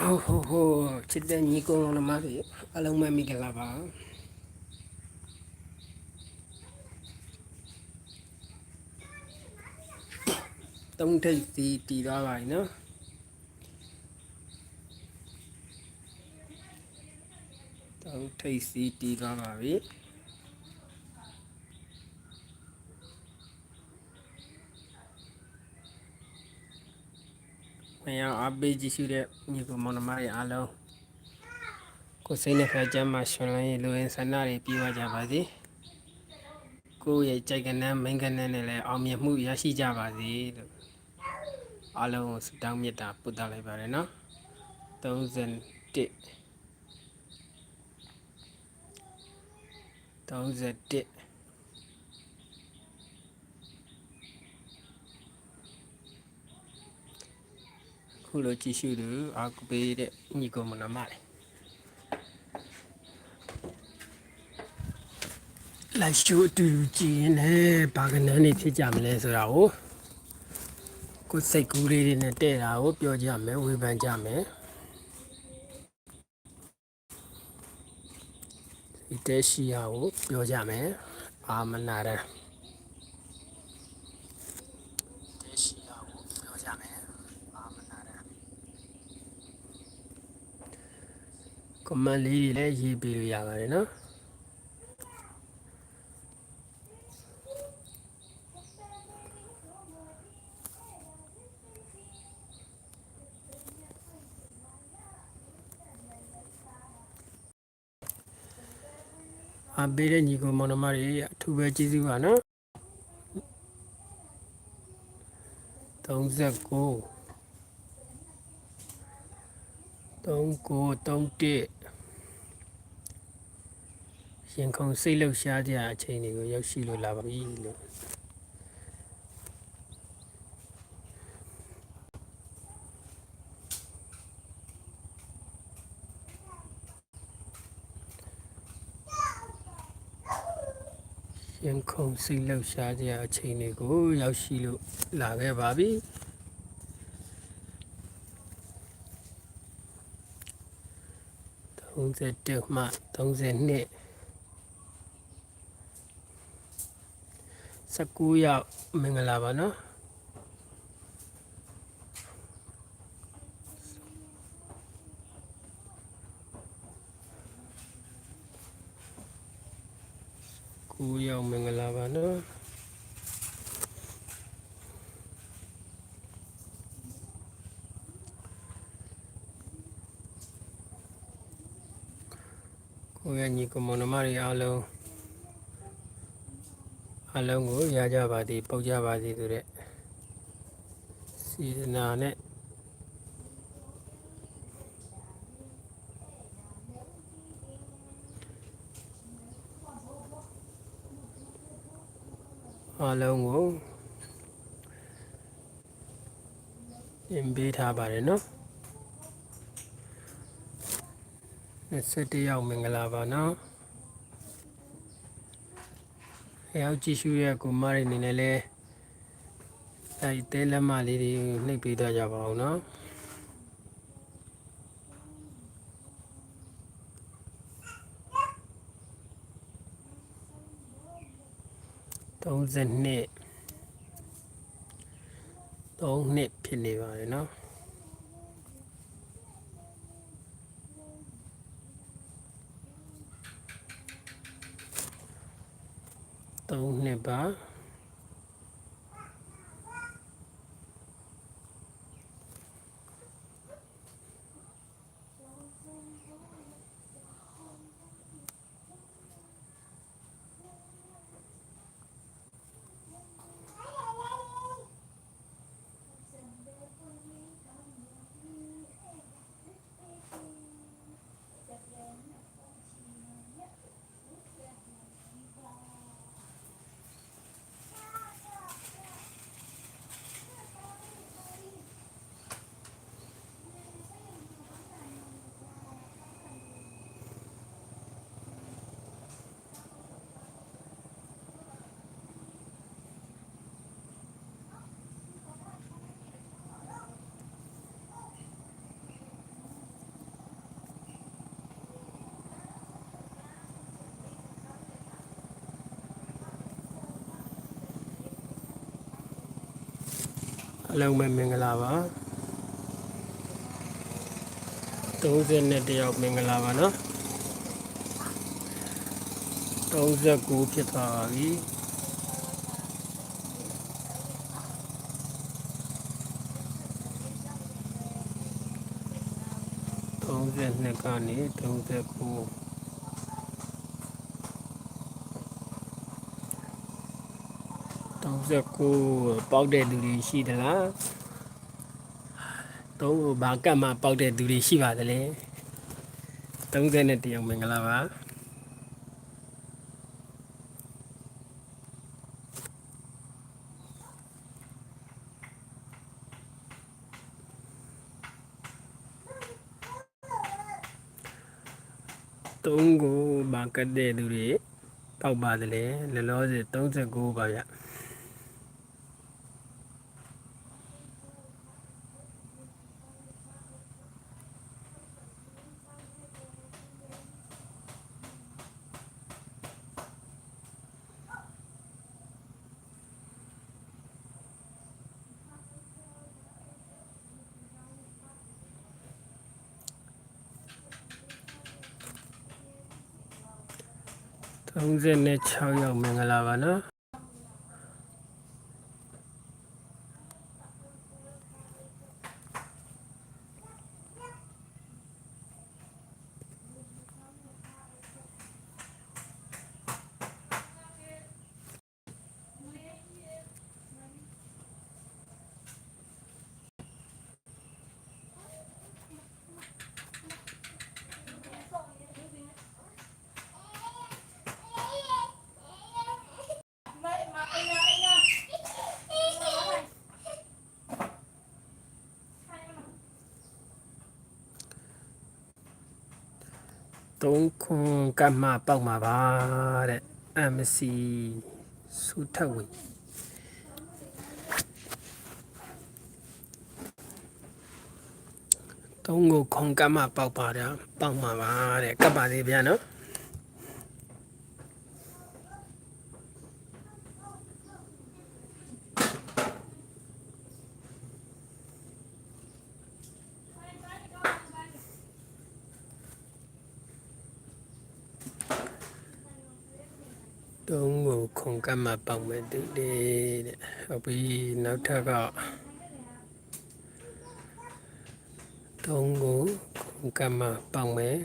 ဟုတ်ဟုတ်ဟုတ်ချစ်တဲ့ညီကုန်းလုံးသမားတွေအလုံးမဲ့မိကြလားပါတုံးထိပ်စီတည်သွားပါပြီနော်တုံးထိပ်စီတည်သွားပါပြီ မယအားပေးကြည့်ရှုတဲ့ညီကုန်းမောင်နှမတွေအားလုံးကိုယ်စိတ်နဲ့ခါကြမ်းမှရှင်လန်းရေးလူရင်းဆန္ဒတွေပြီးသွားကြပါစေကိုယ့်ရဲ့ကြိုက်ကနန်းမိန်ကနန်းနဲ့လည်းအောင်မြင်မှုရရှိကြပါစေလို့အားလုံးကိုဆုတောင်းမေတ္တာပို့သလိုက်ပါတယ်နော်31 31 ခုလိုကြည့်ရှုသူအာကပေးတဲ့ညီကောင်မနမလေးလိုက်ရှုအတူတူကြည့်ရင်လည်းဘာကနန်းနေဖြစ်ကြမလဲဆိုတာကိုကိုယ်စိတ်ကူးလေးတွေနဲ့တဲ့တာကိုပြောကြမယ်ဝေဖန်ကြမယ်ဒီတက်ရှိဟာကိုပြောကြမယ်အာမနာရတက်ရှိဟာကိုပြောကြမယ်အာမနာရ ကွန်မန့်လေးတွေလည်းရေးပေးလို့ရပါတယ်နော်အပေးတဲ့ညီကောင်မောင်နှမတွေအထူးပဲကျေးဇူးပါနော်39 3931 ရင်ခုန်စိတ်လှုပ်ရှားကြအချိန်တွေကိုရောက်ရှိလို့လာပါပြီလို့ရင်ခုန်စိတ်လှုပ်ရှားကြအချိန်တွေကိုရောက်ရှိလို့လာခဲ့ပါပြီ31မှ32 19ရောက်မင်္ဂလာပါနော်ကိုရောက်မင်္ဂလာပါနော်ကိုရဲ့ညီကမောင်နှမတွေအားလုံး အားလုံးကိုရကြပါသည်ပုတ်ကြပါသည်ဆိုတဲ့စီဒနာနဲ့အားလုံးကိုပြင်ပေးထားပါတယ်နော်21ရောက်မင်္ဂလာပါနော် ရောက်ကြည့်ရှုရဲ့ကိုမရနေနဲ့လဲအဲဒီတဲလက်မလေးတွေနှိပ်ပေးတော့ကြပါအောင်နော်32 3နှစ်ဖြစ်နေပါတယ်နော် 3နှစ်ပါ အလုံးပဲမင်္ဂလာပါ30နဲ့တယောက်မင်္ဂလာပါနော်39ဖြစ်သွားပါပြီ32ကနေ39 39ပေါက်တဲ့သူတွေရှိသလားသုံးဘာကတ်မှပေါက်တဲ့သူတွေရှိပါသလဲ30နဲ့တယောက်မင်္ဂလာပါသုံးကိုဘာကတ်တဲ့သူတွေပေါက်ပါသလဲလောလောဆယ်39ပါဗျ 36ရောက်မင်္ဂလာပါနော် သုံးခွန်ကတ်မှပေါက်မှာပါတဲ့ MC စုထက်ဝင်သုံးကိုခွန်ကတ်မှပေါက်ပါတဲ့ပေါက်မှာပါတဲ့ကပ်ပါသေးဗျာနော် တုံးကိုခုန်ကပ်မှပေါက်မဲ့တူလေးတဲ့ဟုတ်ပြီနောက်ထပ်ကတုံးကိုခုန်ကပ်မှပေါက်မဲ့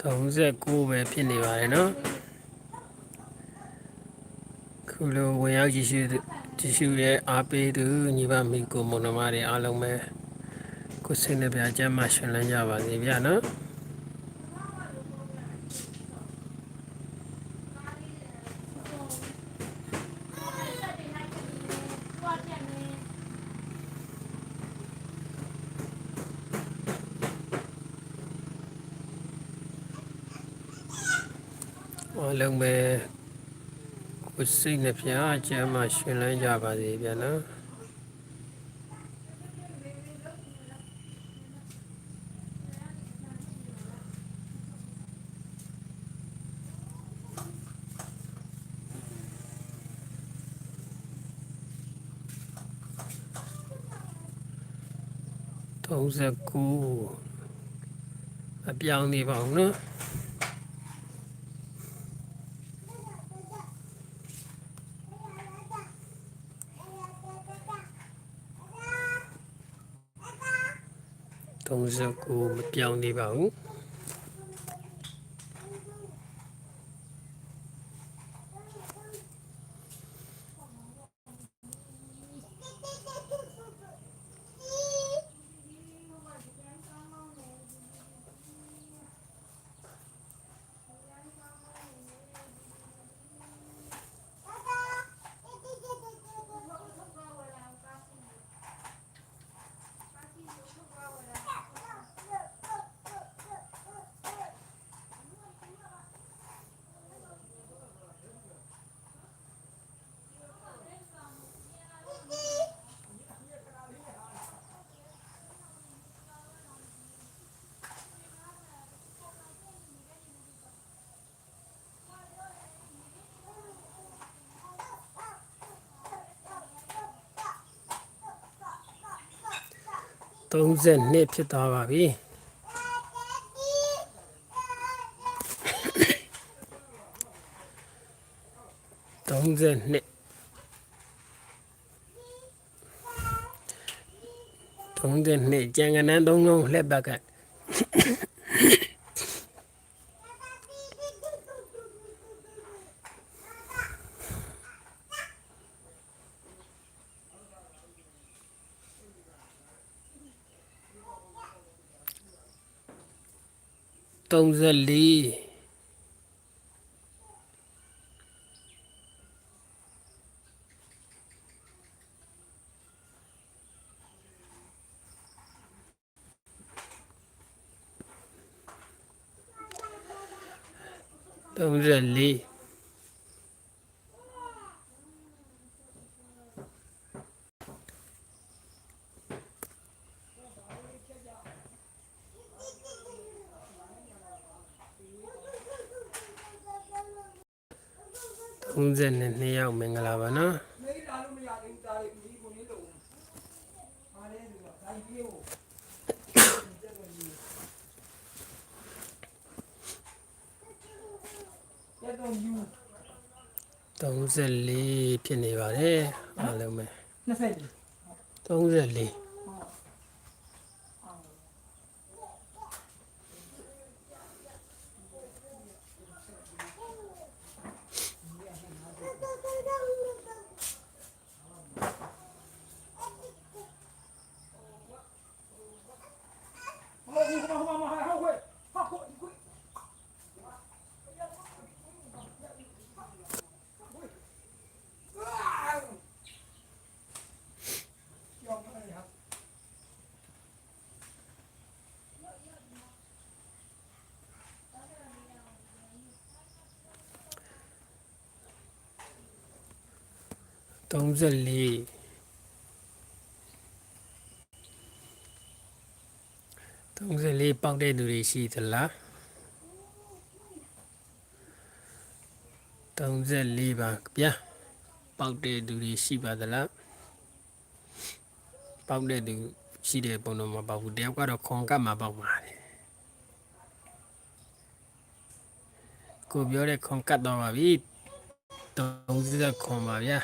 39ပဲဖြစ်နေပါတယ်နော်ခုလိုဝင်ရောက်ကြည့်ရှုကြည့်ရှုရဲ့အားပေးသူညီမမိကိုမွန်နှမတွေအားလုံးပဲကိုယ်စိတ်နှပြကျမ်းမှရှင်လန်းကြပါစေဗျာနော် အားလုံးပဲကိုယ်စိတ်နှပြကျမ်းမှရှင်လန်းကြပါစေဗျာနော်39အပြောင်းနေပါဦးနော် 39မပြောင်းသေးပါဘူး 32ဖြစ်သွားပါပြီ32 32ကျန်ကနန်းသုံးလုံးလှက်ဘက်က 34 34 32ယောက် မင်္ဂလာပါနော်မေးလာလို့မရသေးဘူးဒါလေးဒီကိုလေးလို့ဟာလဲဆိုတော့ဒါကြီးပြေးဖို့ရတော့ယူ34ဖြစ်နေပါတယ်အားလုံးပဲ20 34 34 34ပေါက်တဲ့သူတွေရှိသလား34ပါဗျာပေါက်တဲ့သူတွေရှိပါသလားပေါက်တဲ့သူရှိတဲ့ပုံတော့မပေါက်ဘူးတယောက်ကတော့ခွန်ကပ်မှာပေါက်ပါတယ်ကိုပြောတဲ့ခွန်ကတ်တော့ပါပြီ30ခွန်ပါဗျာ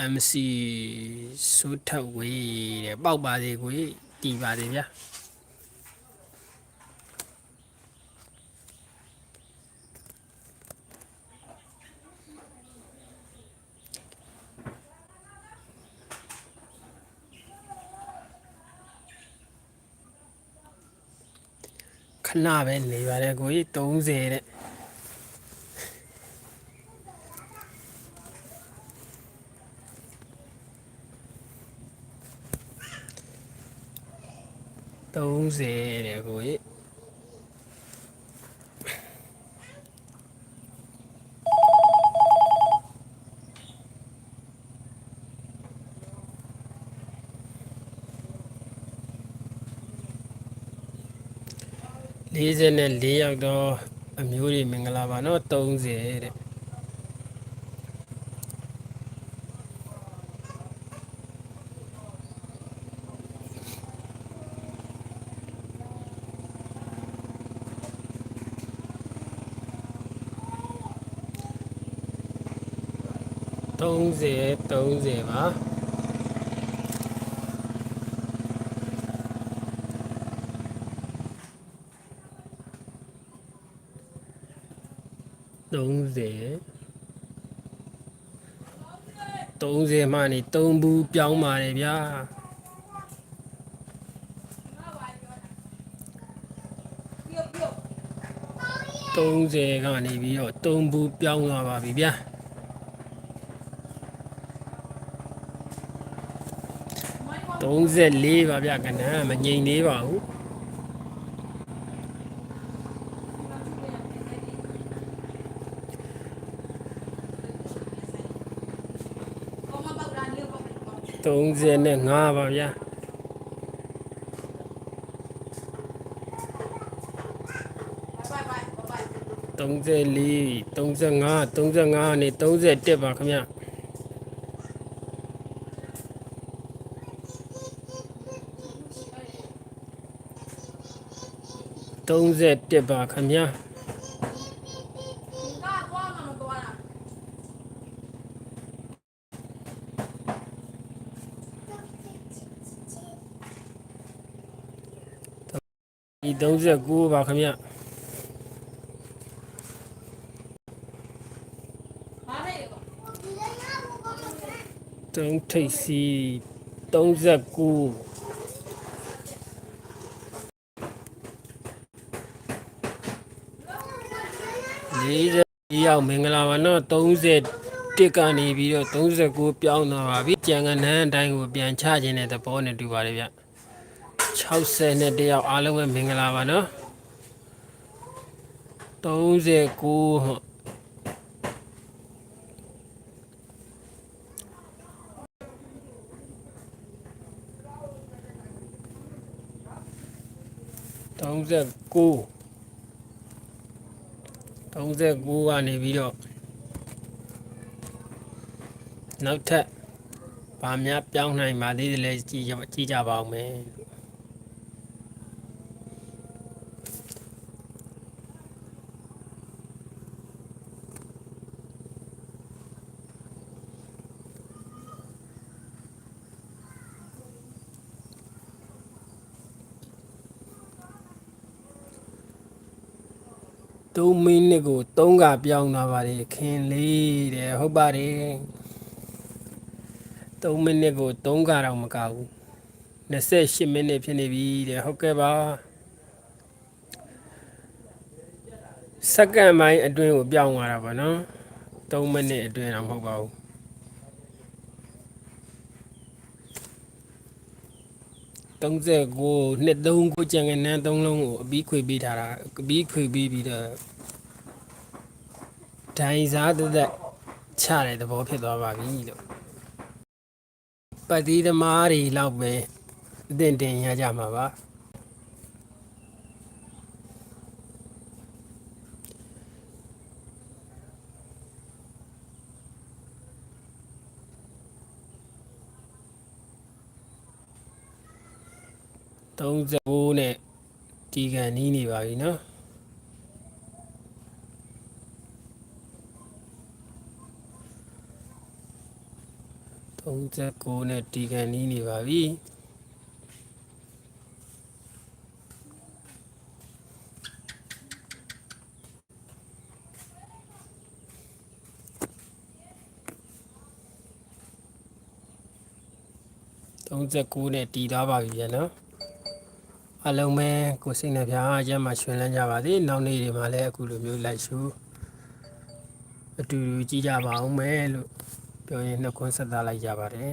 MC ဆိုးထက်ဝေးတဲ့ပေါက်ပါသေးကိုတီးပါသေးဗျာခဏပဲနေပါတယ်ကိုကြီး30တဲ့ 30တဲ့ကိုကြီး44ရောက်တော့အမျိုးတွေမင်္ဂလာပါနော်30တဲ့ 30 30ပါ30 30မှနေ3ဘူးပြောင်းပါတယ်ဗျာ30ကနေပြီးတော့3ဘူးပြောင်းသွားပါပြီဗျာ 34ပါဗျာကနန်းမငြိမ်သေးပါဘူး35ပါဗျာ34 35 35နဲ့31ပါခင်ဗျ 31ပါခင်ဗျာကသွားမှာမသွားတာဒီ39ပါခင်ဗျာဘာလဲကောတုံးထိပ်စီ39 လေးဒီရောက်မင်္ဂလာပါနော်30ကနေပြီးတော့39ပြောင်းသွားပါပြီကြံကနန်းအတိုင်းကိုပြန်ချခြင်းတဲ့သဘောနဲ့တူပါတယ်ဗျ60နဲ့တယောက်အားလုံးပဲမင်္ဂလာပါနော်39ဟော39 39ကနေပြီးတော့နောက်ထပ်ဗာများပြောင်းနိုင်ပါသေးတယ်လဲကြည့်ကြကြည့်ကြပါအောင်မယ် 3မိနစ်ကို3ကပြောင်းသွားပါတယ်ခင်လေးတဲ့ဟုတ်ပါတယ်3မိနစ်ကို3ကတော့မကဘူး28မိနစ်ဖြစ်နေပြီတဲ့ဟုတ်ကဲ့ပါစက္ကန့်ပိုင်းအတွင်းကိုပြောင်းသွားတာပါနော်3မိနစ်အတွင်းတော့မဟုတ်ပါဘူး 39နှစ်သုံးကိုကြံငနန်းသုံးလုံးကိုအပြီးခွေပေးထားတာအပြီးခွေပေးပြီးတော့ဒိုင်စားသက်သက်ချတဲ့သဘောဖြစ်သွားပါပြီလို့ပတ်တီးသမားတွေလောက်ပဲအသင့်တင်ရကြမှာပါ 39နဲ့ဒီကန်နီးနေပါပြီနော်39နဲ့ဒီကန်နီးနေပါပြီ39နဲ့တီသွားပါပြီဗျာနော် အလုံးပဲကိုစိတ်နှပြအကျမ်းမှာရှင်လန်းကြပါသေးနောက်နေ့တွေမှာလည်းအခုလိုမျိုးလိုက်ရှုအတူတူကြည့်ကြပါအောင်မယ်လို့ပြောရင်နှုတ်ခွန်းဆက်သလိုက်ကြပါတယ်